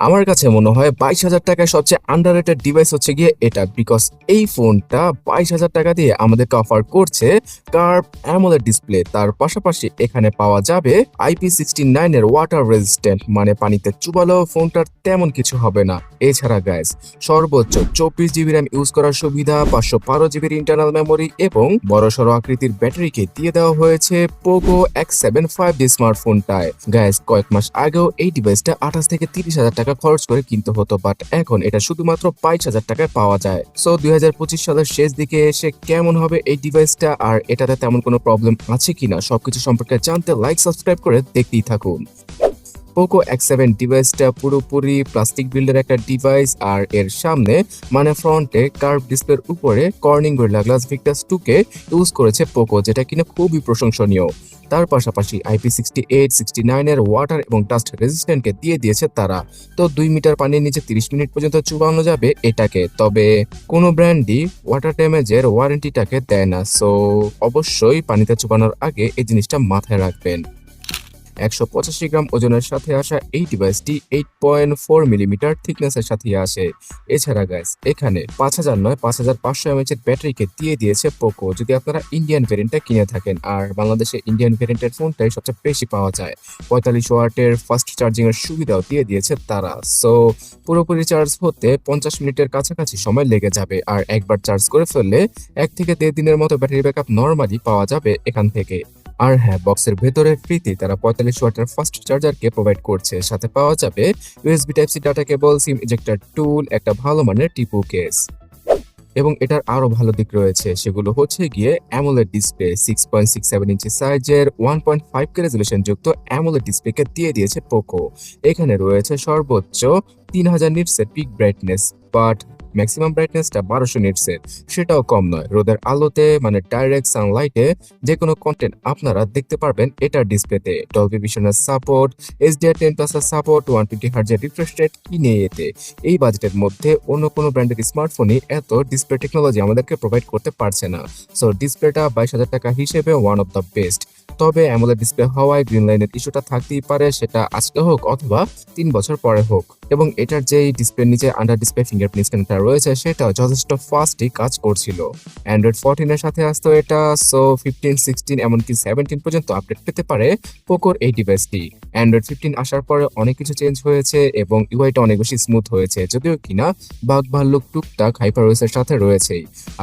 আমার কাছে মনে হয় বাইশ হাজার টাকায় সবচেয়ে আন্ডার রেটেড ডিভাইস হচ্ছে গিয়ে এটা বিকজ এই ফোনটা বাইশ হাজার টাকা দিয়ে আমাদেরকে অফার করছে কার্ভ অ্যামোলেড ডিসপ্লে তার পাশাপাশি এখানে পাওয়া যাবে আইপি সিক্সটি নাইন এর ওয়াটার রেজিস্ট্যান্ট মানে পানিতে চুবালো ফোনটার তেমন কিছু হবে না। এছাড়া গ্যাস সর্বোচ্চ চব্বিশ জিবি র্যাম ইউজ করার সুবিধা, পাঁচশো বারো জিবির ইন্টারনাল মেমোরি এবং বড় বড়সড় আকৃতির ব্যাটারিকে দিয়ে দেওয়া হয়েছে Poco X seven five D স্মার্টফোনটায় গ্যাস কয়েক মাস আগেও এই ডিভাইসটা আঠাশ থেকে তিরিশ হাজার টাকা খরচ করে কিনতে হতো বাট এখন এটা শুধুমাত্র বাইশ হাজার টাকায় পাওয়া যায়। সো দুই হাজার পঁচিশ সালের শেষ দিকে এসে কেমন হবে এই ডিভাইসটা আর এটাতে তেমন কোনো প্রবলেম আছে কিনা, সবকিছু সম্পর্কে জানতে লাইক সাবস্ক্রাইব করে দেখতেই থাকুন। পোকো এক্স সেভেন ডিভাইসটা পুরোপুরি প্লাস্টিক বিল্ডের একটা ডিভাইস আর এর সামনে মানে ফ্রন্টে কার্ভ ডিসপ্লের উপরে কর্নিং গোরিলা গ্লাস ভিক্টাস টুকে ইউজ করেছে পোকো যেটা কিনা খুবই প্রশংসনীয়। তার পাশাপাশি আইপি সিক্সটি এইট সিক্সটি নাইনের ওয়াটার এবং ডাস্ট রেজিস্ট্যান্টকে দিয়ে দিয়েছে তারা। তো দুই মিটার পানির নিচে তিরিশ মিনিট পর্যন্ত চুবানো যাবে এটাকে। তবে কোনো ব্র্যান্ডই ওয়াটার ড্যামেজের ওয়ারেন্টিটাকে দেয় না। সো অবশ্যই পানিতে চুবানোর আগে এই জিনিসটা মাথায় রাখবেন। একশো পঁচাশি গ্রাম ওজনের সাথে আসা এই ডিভাইসটি এইট পয়েন্ট ফোর মিলিমিটার থিকনেসের সাথে আসে। এছাড়া গাইস এখানে পাঁচ হাজার নয়, পাঁচ হাজার পাঁচশো এমএচ এর ব্যাটারিকে দিয়ে দিয়েছে পোকো যদি আপনারা ইন্ডিয়ান ভেরিয়েন্টটা কিনে থাকেন। আর বাংলাদেশে ইন্ডিয়ান ভেরিয়েন্টের ফোনটাই সবচেয়ে বেশি পাওয়া যায়। পঁয়তাল্লিশ ওয়াটের ফাস্ট চার্জিং এর সুবিধাও দিয়ে দিয়েছে তারা। সো পুরোপুরি চার্জ হতে পঞ্চাশ মিনিটের কাছাকাছি সময় লেগে যাবে। আর একবার চার্জ করে ফেললে এক থেকে দেড় দিনের মতো ব্যাটারি ব্যাকআপ নর্মালি পাওয়া যাবে এখান থেকে। আর হ্যাঁ বক্সের ভেতরে ফ্রিতে তারা পঁয়তাল্লিশ ওয়াটের ফাস্ট চার্জারকে প্রোভাইড করছে। সাথে পাওয়া যাবে USB type C data cable SIM ejector tool একটা ভালো মানের টিপু কেস এবং এটার আরও ভালো দিক রয়েছে, সেগুলো হচ্ছে গিয়ে AMOLED display six point six seven inch সাইজের one point five K resolution যুক্ত অ্যামোলেড ডিসপ্লেকে দিয়ে দিয়েছে পোকো এখানে রয়েছে সর্বোচ্চ তিন হাজার নিটসের পিক ব্রাইটনেস বাট ম্যাক্সিমাম ব্রাইটনেসটা বারোশো নিটসের সেটাও কম নয়। রোদের আলোতে মানে ডাইরেক্ট সানলাইটে যে কোনো কন্টেন্ট আপনারা দেখতে পারবেন এটার ডিসপ্লেতে ডলবি ভিশনের সাপোর্ট এইচডিআর টেন প্লাসের সাপোর্ট ওয়ান টোয়েন্টি হার্জের রিফ্রেশ রেট কিনে এতে। এই বাজেটের মধ্যে অন্য কোনো ব্র্যান্ডের স্মার্টফোনই এত ডিসপ্লে টেকনোলজি আমাদেরকে প্রোভাইড করতে পারছে না। সো ডিসপ্লেটা বাইশ হাজার টাকা হিসেবে ওয়ান অফ দ্য বেস্ট তবে অ্যামোলেড ডিসপ্লে হওয়ায় গ্রিন লাইনের ইস্যুটা থাকতেই পারে, সেটা আজকে হোক অথবা তিন বছর পরে হোক। এবং এটার যেই ডিসপ্লের নিচে আন্ডার ডিসপ্লে ফিঙ্গারপ্রিন্ট স্ক্যানারটা রয়েছে, সেটা যথেষ্ট ফাস্টই কাজ করছিল। অ্যান্ড্রয়েড ফোরটিনের সাথে আসতো এটা সো ফিফটিন সিক্সটিন এমনকি সেভেন্টিন পর্যন্ত আপডেট পেতে পারে পোকোর এই ডিভাইসটি অ্যান্ড্রয়েড ফিফটিন আসার পরে অনেক কিছু চেঞ্জ হয়েছে এবং ইউআইটা অনেক বেশি স্মুথ হয়েছে, যদিও কিনা বাঘ ভাল্লুক টুকটাক হাইপার ওয়েসের সাথে রয়েছেই।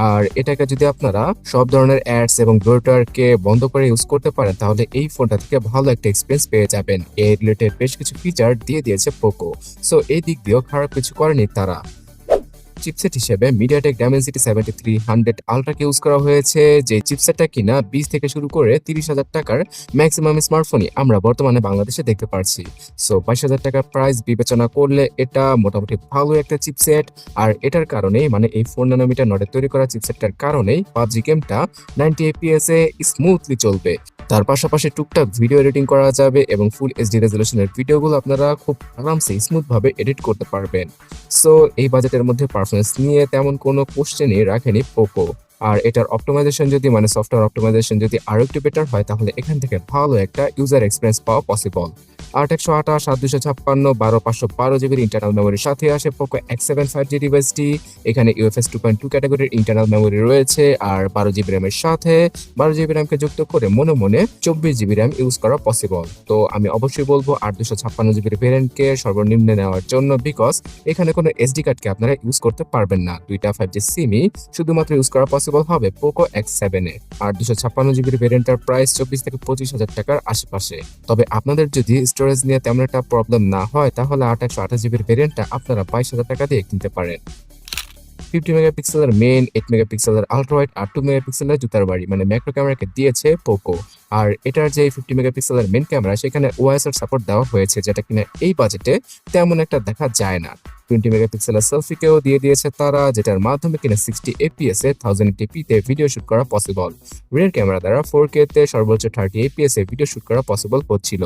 আর এটাকে যদি আপনারা সব ধরনের অ্যাডস এবং ব্লোটারকে বন্ধ করে ইউজ করতে পারেন তাহলে এই ফোনটা থেকে ভালো একটা এক্সপিরিয়েন্স পেয়ে যাবেন। এর রিলেটেড বেশ কিছু ফিচার দিয়ে দিয়েছে পোকো সো এই দিক দিয়েও খারাপ কিছু করেনি তারা। চিপসেট হিসেবে MediaTek Dimensity seventy three hundred আলট্রাকে use করা হয়েছে, যে চিপসেটটা কিনা বিশ থেকে শুরু করে তিরিশ হাজার টাকার ম্যাক্সিমাম স্মার্টফোনই আমরা বর্তমানে বাংলাদেশে দেখতে পারছি। সো বাইশ হাজার টাকার প্রাইস বিবেচনা করলে এটা মোটামুটি ভালো একটা চিপসেট আর এটার কারণেই মানে এই ফোর নানোমিটার নটে তৈরি করা চিপসেটটার কারণেই পাবজি গেমটা নাইনটি এপিএস এ স্মুথলি চলবে। তার পাশাপাশি টুকটাক ভিডিও এডিটিং করা যাবে এবং ফুল এইচডি রেজলিউশনের ভিডিওগুলো আপনারা খুব আরামসে স্মুথ ভাবে এডিট করতে পারবেন। সো এই বাজেটের মধ্যে পারফরমেন্স নিয়ে তেমন কোনো কোশ্চেনই রাখেনি পোকো আর এটার অপটোমাইজেশন যদি মানে সফটওয়্যার অপটোমাইজেশন যদি আরও একটু বেটার হয়, তাহলে এখান থেকে ভালো একটা ইউজার এক্সপিরিয়েন্স পাওয়া পসিবল আট একশো আঠাশ, সাত দুশো ছাপ্পান্ন, বারো পাঁচশো বারো জিবির ইন্টারনাল মেমোরির সাথে আসে Poco X seven five G ডিভাইসটি এখানে ইউএফএস টু পয়েন্ট টু ক্যাটাগরির ইন্টারনাল মেমোরি রয়েছে আর বারো জিবি র্যামের সাথে বারো জিবি র্যামকে যুক্ত করে মনে মনে চব্বিশ জিবি র্যাম ইউজ করা পসিবল তো আমি অবশ্যই বলব আট দুশো ছাপ্পান্ন জিবির ভেরিয়েন্টকে সর্বনিম্নে নেওয়ার জন্য বিকজ এখানে কোনো এসডি কার্ডকে আপনারা ইউজ করতে পারবেন না। দুইটা ফাইভ জি সিমই শুধুমাত্র ইউজ করা পসিবল হবে পোকো এক্স সেভেনে আর দুশো ছাপ্পান্ন জিবির ভেরিয়েন্টের প্রাইস চব্বিশ থেকে পঁচিশ হাজার টাকার আশেপাশে। তবে আপনাদের যদি স্টোরেজ নিয়ে তেমন একটা প্রবলেম না হয়, তাহলে আট একশো আঠাশ জিবির ভেরিয়েন্টটা আপনারা বাইশ হাজার টাকা দিয়ে কিনতে পারেন। ফিফটি মেগাপিক্সেলের মেন এইট মেগাপিক্সেলের আলট্রাওয়াইড আর টু মেগাপিক্সেলের জুতার বাড়ি মানে ম্যাক্রো ক্যামেরাকে দিয়েছে পোকো আর এটার যে ফিফটি মেগাপিক্সেলের মেন ক্যামেরা সেখানে ওএস এর সাপোর্ট দেওয়া হয়েছে, যেটা কিনা এই বাজেটে তেমন একটা দেখা যায় না। টোয়েন্টি মেগাপিক্সেলের সেলফিকেও দিয়ে দিয়েছে তারা, যেটার মাধ্যমে কিনা সিক্সটি এপিএস এ থাউজেন্ড টিপিতে ভিডিও শুট করা পসিবল রিয়ার ক্যামেরা দ্বারা ফোর কে তে সর্বোচ্চ থার্টি এপিএস এ ভিডিও শুট করা পসিবল হচ্ছিল।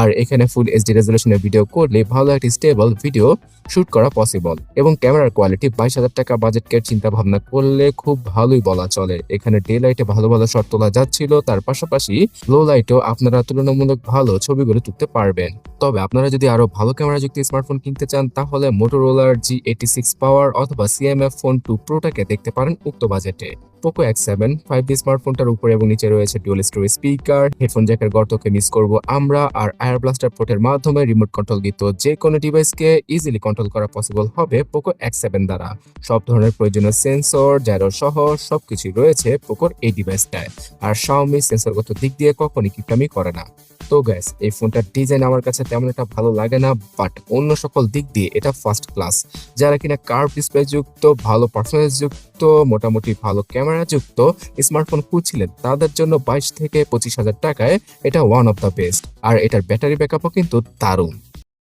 আর এখানে ফুল এইচডি রেজলিউশনে ভিডিও করলে ভালো একটি স্টেবল ভিডিও শুট করা পসিবল এবং ক্যামেরার কোয়ালিটি বাইশ হাজার টাকা বাজেটকে চিন্তা ভাবনা করলে খুব ভালোই বলা চলে। এখানে ডে লাইটে ভালো ভালো শট তোলা যাচ্ছিল, তার পাশাপাশি লো লাইটেও আপনারা তুলনামূলক ভালো ছবিগুলো তুলতে পারবেন। তবে আপনারা যদি আরও ভালো ক্যামেরা যুক্ত স্মার্টফোন কিনতে চান, তাহলে মোটোরোলার জি এইটি সিক্স পাওয়ার অথবা সিএমএফ ফোন টু প্রোটাকে দেখতে পারেন উক্ত বাজেটে। Poco X seven five G স্মার্টফোনটার উপরে এবং নিচে রয়েছে ডুয়েল স্টোরি স্পিকার হেডফোন জ্যাকের গর্তকে মিস করব আমরা আর আয়ার ব্লাস্টার পোর্টের মাধ্যমে রিমোট কন্ট্রোল গীত যে কোনো ডিভাইসকে ইজিলি কন্ট্রোল করা পসিবল হবে পোকো এক্স সেভেন দ্বারা। সব ধরনের প্রয়োজনীয় সেন্সর জ্যারো সহ সবকিছুই রয়েছে পোকোর এই ডিভাইসটায় আর শাওমি সেন্সরগত দিক দিয়ে কখনই কিপটামি করে না। তো গ্যাস এই ফোনটার ডিজাইন আমার কাছে তেমন একটা ভালো লাগে না বাট অন্য সকল দিক দিয়ে এটা ফার্স্ট ক্লাস যারা কিনা কার্ভ ডিসপ্লে যুক্ত, ভালো পারফরমেন্স যুক্ত, মোটামুটি ভালো ক্যামেরা যুক্ত স্মার্টফোন খুঁজছিলেন, তাদের জন্য বাইশ থেকে পঁচিশ হাজার টাকায় এটা ওয়ান অফ দ্য বেস্ট আর এটার ব্যাটারি ব্যাকআপও কিন্তু দারুণ।